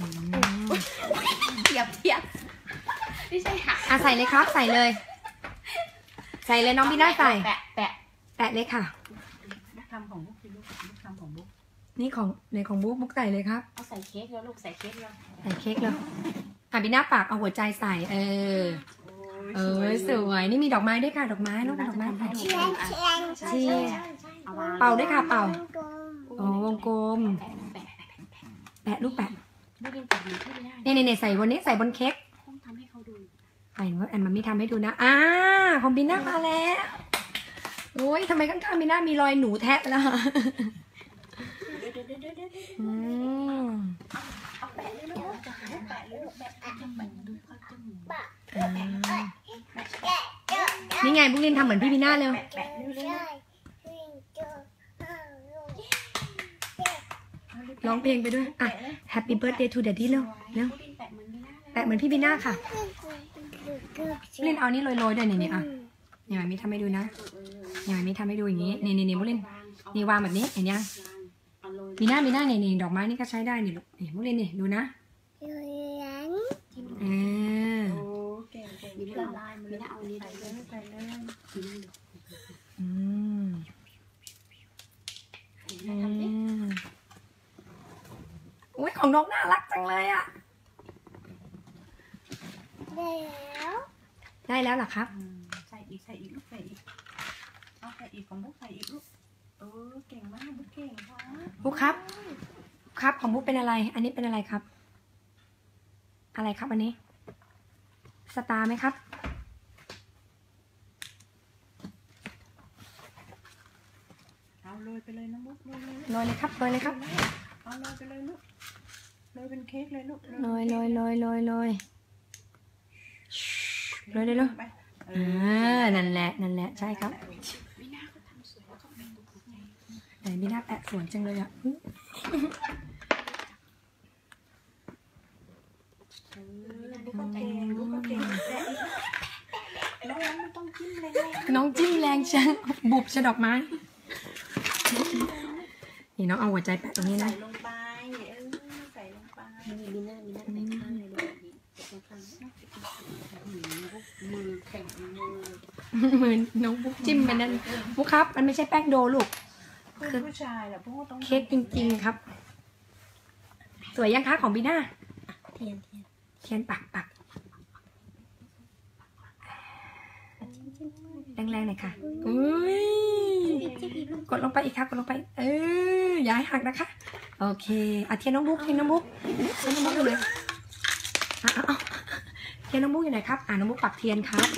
อืมเทียบเทียบไม่ใช่ค่ะอะใส่เลยครับ ใส่เลย ใส่เลยน้องบีน่าใส่ แปะแปะแปะเลยค่ะลูกทำของลูกคือลูกลูกทำของลูกนี่ของในของบุ๊กบุ๊กใส่เลยครับเอาใส่เค้กแล้วลูกใส่เค้กแล้วใส่เค้กเลยอะบีน่าปากเอาหัวใจใส่ เออเออสวยนี่มีดอกไม้ด้วยค่ะดอกไม้ลูกดอกไม้ถ่ายรูปเทียนเทียนเทียนเอาวางเป่าด้วยค่ะเป่าอ๋อวงกลมแปะแปะแปะแปะแปะลูกแปะ ไม่กินแปะอยู่ที่ไม่ได้นี่นี่นี่ใส่บนนี้ใส่บนเค้กต้องทำให้เขาดูใส่ว่าแอนมันไม่ทำให้ดูนะอ่าของบีน่ามาแล้วโอ้ยทำไมข้างๆบีน่ามีรอยหนูแทะไปแล้วเดี๋ยวเดี๋ยวเดี๋ยวเดี๋ยวเดี๋ยวอืมเอาแปะเลยลูกจะหาแปะเลยลูกแปะจมูกดูเขาจมูกอ่านี่ไงบุ๊กลินทำเหมือนพี่บีน่าเร็วแปะแปะเร็ว ร้องเพลงไปด้วย อะ Happy birthday to daddy เร็วเร็วแปะเหมือนนี่นะแปะเหมือนพี่บีน่าค่ะบุ๊กลินเอานี่โรยๆด้วยนี่นี่อะนี่มันมีทำให้ดูนะนี่มันมีทำให้ดูอย่างนี้ นี่นี่นี่บุ๊กลินนี่วางแบบนี้เห็นยังเอาโรยบีน่าบีน่านี่นี่ดอกไม้นี่ก็ใช้ได้นี่ลูกนี่บุ๊กลินนี่ดูนะเออโอ้เก่งเก่งมีละลายมันไม่ได้เอานี้ใส่เลยใส่เลยอืมอืม อุ้ยของน้องน่ารักจังเลยอะได้แล้วเหรอครับ ใส่อีกใส่อีกลูกใส่อีกเอาใส่อีกของบุ๊กใส่อีกลูกเออเก่งมากบุ๊กเก่งค่ะบุ๊กครับ ครับของบุ๊กเป็นอะไร อันนี้เป็นอะไรครับ อะไรครับอันนี้ สตาร์ไหมครับเอาโรยไปเลยนะบุ๊กโรยเลยโรยเลยครับโรยเลยครับ เอาโรยไปเลยลูกโรยเป็นเค้กเลยลูกโรยโรยโรยโรยโรยโรยเลยลูกไปเออ่าอนั่นแหละนั่นแหละใช่ครับไม่น่าเขาทำสวยแล้วเขาเป็นบุ๊กไงไหนไม่น่าแปะสวนจังเลยอะอุ๊ยเออบุ๊กก็เก่งบุ๊กก็เก่งแปะอีกแล้วแล้วมันต้องจิ้มแรงๆน้องจิ้มแรงจังบุบชะดอกไม้ นี่น้องเอาหัวใจแปะตรงนี้ใส่นะลงไปเออใส่มีมีหน้ามีหน้าไปข้างเลยลูกมีข้างมือแข็งมือเหมือนน้องบุ๊กจิ้มไปนั่นบุ๊กครับ มันไม่ใช่แป้งโดลูกคือผู้ชายแหละพวกต้องเค้กจริง ๆครับ สวยยังคะของบีน่าเทียนเทียนเทียนปักปักแรงๆหน่อยค่ะอุ้ยกดลงไปอีกค่ะกดลงไป เอออย่าให้หักนะคะ โอเคอะเทียนน้องบุ๊กเทียนน้องบุ๊กเทียนน้องบุ๊กอยู่ไหนอะเอาเอาเทียนน้องบุ๊กอยู่ไหนครับ อ่าน้องบุ๊กปักเทียนครับ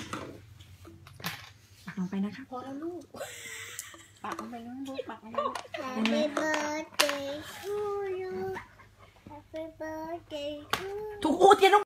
ปักลงไปนะครับพอแล้วลูก ปักลงไปลูกปักลงไป